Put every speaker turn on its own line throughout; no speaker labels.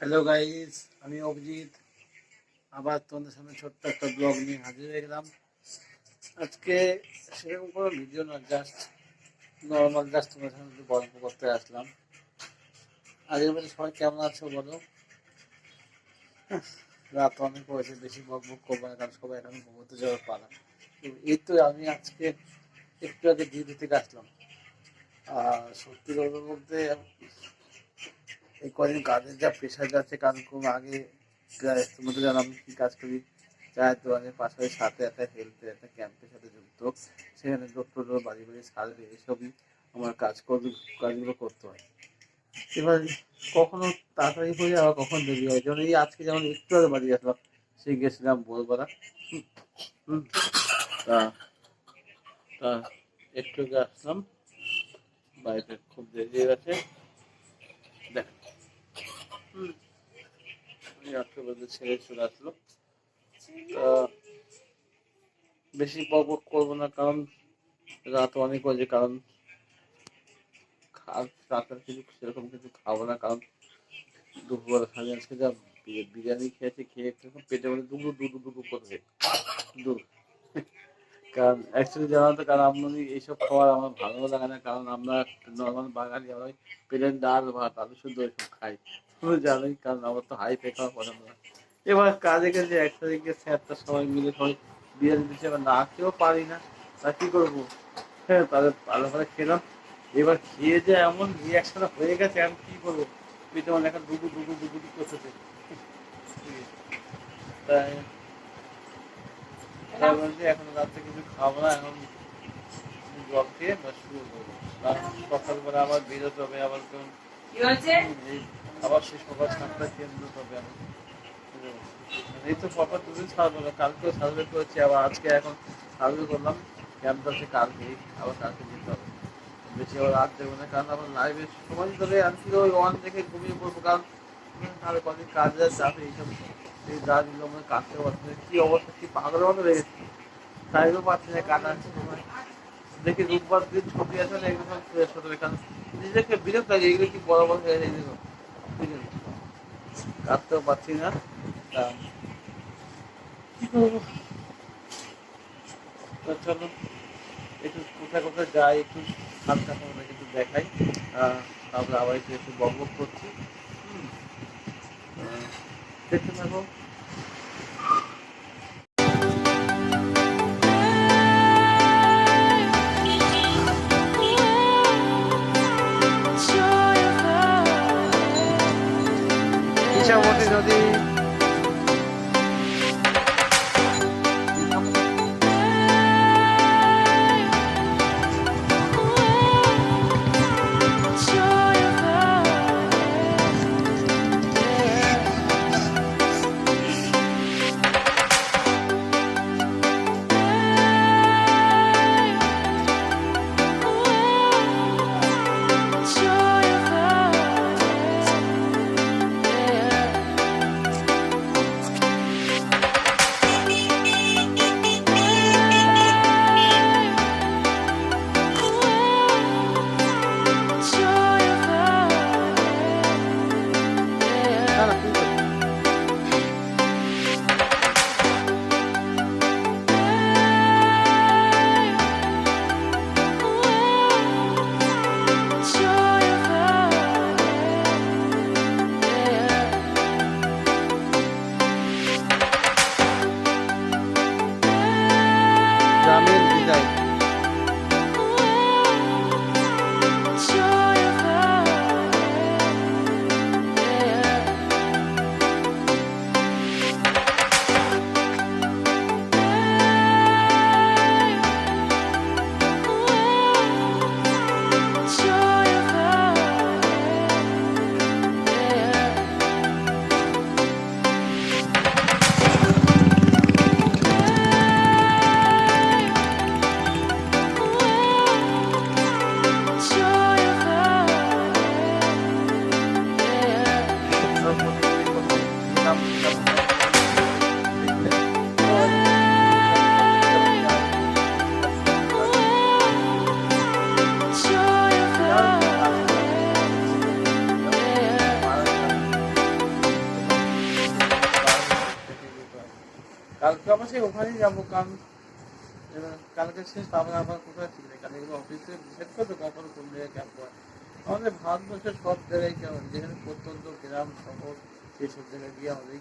Hello guys আমি অভিজিৎ। আবার তোমাদের সামনে ছোট্ট একটা ব্লগ নিয়ে হাজির হয়ে গেলাম। আজকে সেরকম কোনো ভিডিও না জাস্ট নর্মাল জাস্ট তোমাদের সামনে একটু গল্প করতে আসলাম। আগের বারে সবাই কেমন আছো বলো? রাত অনেক হয়েছে, বেশি বক বক করব না, কারণ সবাই এখন ঘুমোতে যাওয়ার পালা। এই তো আমি আজকে একটু আগে ডিউটি থেকে আসলাম। আর সত্যি কথা বলতে এই কদিন কাজের যা প্রেশার যাচ্ছে খুব আগে তোমাদের জানো আমি কি কাজ করি? চায়ের দোকানের পাশাপাশি সাথে একটা হেলথের একটা ক্যাম্পের সাথে যুক্ত। সেখানে ডক্টর বাড়ি বাড়ি সার্ভে এসবই আমার কাজ কাজগুলো করতে হয়। এবার কখনো তাড়াতাড়ি হয়ে আবার কখন দেরি হয়? যেমন এই আজকে যেমন একটু আগে বাড়ি আসলাম, সেই গেছিলাম ভোরবেলা তা তা, একটু আগে আসলাম। বাড়িতে খুব দেরি হয়ে গেছে। ছেড়ে চলে আসলো। বেশি বক করব না, কারণ রাত অনেক বাজে, কারণ রাতের কিছু সেরকম কিছু খাব না, কারণ আজকে যা বিরিয়ানি খেয়েছি, খেয়ে পেটে মানে দুটো দুটো দুটো করছে দু কারণ অ্যাকচুয়ালি জানা তো, কারণ আমি এইসব খাবার আমার ভালো লাগে না, কারণ আমরা নর্মাল বাঙালি, আমরা প্লেন ডাল, ভাত, আলু শুদ্ধ ওইসব খাই। জানোই কারণ আমার তো হাই খাওয়া পছন্দ না এবার কাজে কাজে একসাথে গিয়ে স্যারটা সবাই মিলে সবাই বিরিয়ানি দিচ্ছে এবার না খেয়েও পারি না। তা কি করব? হ্যাঁ তাহলে ভালো করে খেলাম। এবার খেয়ে যে এমন রিয়াকশন হয়ে গেছে আমি কি করব পেটে মানে এখন দুদু দুদু দুদু করতেছে। তাই। এখন রাত্রে কিছু খাব না এখন জল খেয়ে শুরু করব সকালবেলা আবার বেরোতে হবে আবার কেউ
কি হয়েছে?
এই আবার সেই সকাল সাতটা কেন্দ্র আমি এই তো পরপর দুদিন ছাড়বো না কালকেও সার্ভে করেছি, আবার আজকে এখন সার্ভে করলাম ক্যাম্প আছে কালকে, আবার কালকে যেতে হবে। বেশি আবার রাত দেবো না, কারণ আমার লাইভে সময় ধরে আমি ওই ওয়ান থেকে ঘুমিয়ে পড়ব, কারণ তাহলে কদিন কাজে যাবে এইসব। এই যা দিল মানে কাটতে পারছে। কি অবস্থা, কি পাগলের মতো লেগেছে টাইমও পাচ্ছি না কাটার সময় দেখি রোববার দিন ছবি আছে না এগুলো হতে হবে, কারণ নিজেকে বিরক্ত লাগে, এগুলো কি বড় বড় হয়ে যায় কাটতেও পারছি না। তো চলো, একটু কোথায় কোথায় যাই, একটু হালকা করে একটু দেখাই। তারপরে আবার একটু একটু বক করছি। দেখতে থাকো। কালকে সেই ওখানেই যাব কারণ কালকে শেষ, তারপরে আবার কোথায় ঠিক নেই এগুলো অফিসে সেট করতে কখন কোন জায়গায় ক্যাম্প হয়? আমাদের ভারতবর্ষের সব জায়গায় কেমন? যেখানে প্রত্যন্ত গ্রাম, শহর সেই সব জায়গায় গিয়ে আমাদের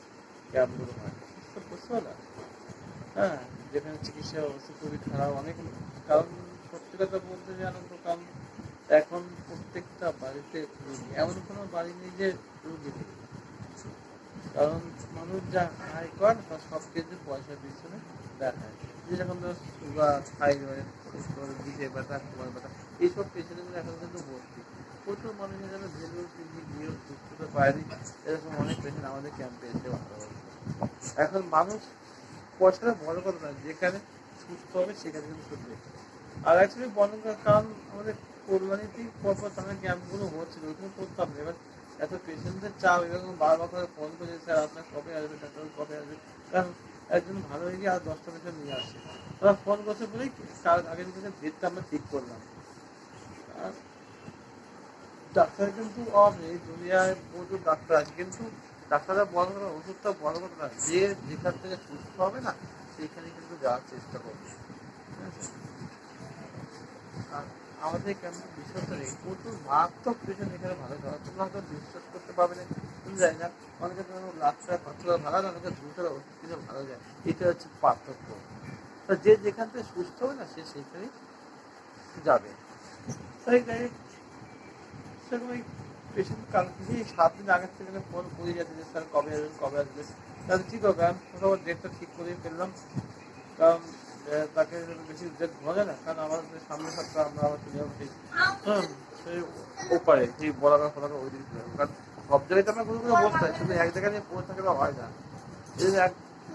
ক্যাম্পগুলো হয়। তো বুঝতে পারলা হ্যাঁ যেখানে চিকিৎসা ব্যবস্থা খুবই খারাপ, অনেক কারণ সত্যি কথা বলতে যে আনন্দ কারণ এখন প্রত্যেকটা বাড়িতে এমন কোনো বাড়ি নেই যে রুগী নেই। কারণ মানুষ যা আয় কর, বা সব কিছু পয়সার পিছনে দেখায়। যে যখন ধর সুগার থাইরয়েড বিজে ব্যথা কুমার ব্যথা এইসব পেশেন্টগুলো এখন কিন্তু ভর্তি। প্রচুর মানুষের যেন ভেলুর পিজি বিয়োগ সুস্থতা বাইরে এরকম অনেক পেশেন্ট আমাদের ক্যাম্পে এসে ভালো এখন মানুষ পয়সাটা বড় কথা না যেখানে সুস্থ হবে সেখানে কিন্তু শুধু আর অ্যাকচুয়ালি বন্ধ কারণ আমাদের কল্যাণীতেই পরপর তাদের ক্যাম্পগুলো হচ্ছিল ওইখানে করতাম না। এবার এত পেশেন্টদের চাপ এবং বারবার করে ফোন করে স্যার আপনার কবে আসবে ডাক্তার কবে আসবে? কারণ একজন ভালো হয়ে গিয়ে আর দশটা পেশেন্ট নিয়ে আসছে। তারা ফোন করছে বলেই তার আগের দিনের ডেটটা আমরা ঠিক করলাম। আর ডাক্তার কিন্তু অফ নেই, দুনিয়ায় প্রচুর ডাক্তার আছে, কিন্তু ডাক্তাররা বড় কথা ওষুধটা বড় কথা যে যেখান থেকে সুস্থ হবে না, সেইখানে কিন্তু যাওয়ার চেষ্টা করবে ঠিক আছে? আর আমাদের কেমন বিশ্বাস নেই? প্রচুর মারাত্মক পেশেন্ট এখানে ভালো যাওয়া তোমরা হয়তো বিশ্বাস করতে পারবে না। তুমি জানি না, অনেকে ধরো লাখ টাকা পাঁচ টাকা ভালো যায় অনেকে টাকা ওষুধ কিনে ভালো যায়। এটা হচ্ছে পার্থক্য। তা যে যেখান থেকে সুস্থ হবে না, সে সেইখানেই যাবে। তাই সেরকম এই পেশেন্ট কালকে এই সাত দিন আগের থেকে ফোন করে যাচ্ছে যে, স্যার, কবে আসবেন কবে আসবেন? তাহলে ঠিক হবে, আমি ডেটটা ঠিক করে ফেললাম। কারণ তাকে বেশি ডেট ভরে না কারণ আমাদের সামনে সপ্তাহ আমরা আবার চলে যাব হ্যাঁ, সেই ওপারে সেই বলাকা ফলাকা ওই দিকে। চলে। কারণ সব জায়গায় তো আমরা কোনো কোনো বসতে হয় শুধু এক জায়গায় নিয়ে পৌঁছে থাকলে হয় না। এই এক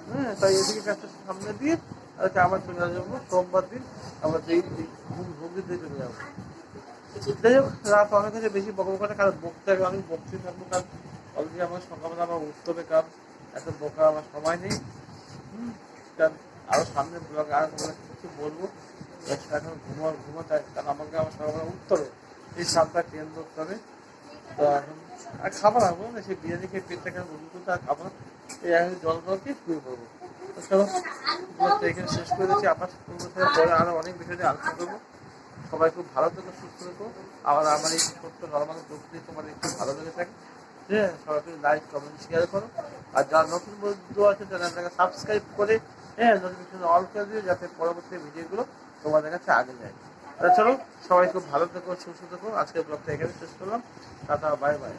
হ্যাঁ তাই এদিকে কাজটা সামনে দিয়ে আজকে আবার চলে যাব সোমবার দিন আবার সেই ঘুম হুগলি দিয়ে চলে যাব। যাই হোক রাত অনেক হয়েছে বেশি বকবক করে কারণ বকতে হবে আমি বকতে থাকব কারণ অলরেডি আমার সকালবেলা আমার উঠতে হবে কারণ এত বকা আমার সময় নেই। কারণ আরও সামনে ব্লগ আর অনেক কিছু বলব? একটা এখন ঘুমা হয়, কারণ আমাকে আমার সকালবেলা উঠতে এই সাতটা ট্রেন ধরতে হবে। তো এখন আর খাবার না না সেই বিরিয়ানি খেয়ে পেটটা কেন রুটি করতে আর খাব না। এই এখন জল জল খেয়ে শুয়ে পড়ব তো চলো এখানে শেষ করে দিচ্ছি। আবার পরে আরও অনেক বিষয় নিয়ে আলোচনা করব। সবাই খুব ভালো থেকো সুস্থ থেকো। আবার আমার এই ছোট্ট নর্মাল যদি তোমার একটু ভালো লেগে থাকে। হ্যাঁ সবাই লাইক কমেন্ট শেয়ার করো। আর যারা নতুন বন্ধু আছে তারা সাবস্ক্রাইব করে হ্যাঁ নোটিফিকেশন অল করে দিও যাতে পরবর্তী ভিডিওগুলো তোমাদের কাছে আগে যায়। তা চলো, সবাই খুব ভালো থেকো, সুস্থ থেকো। আজকের ব্লগটা এখানে শেষ করলাম। Tata bye bye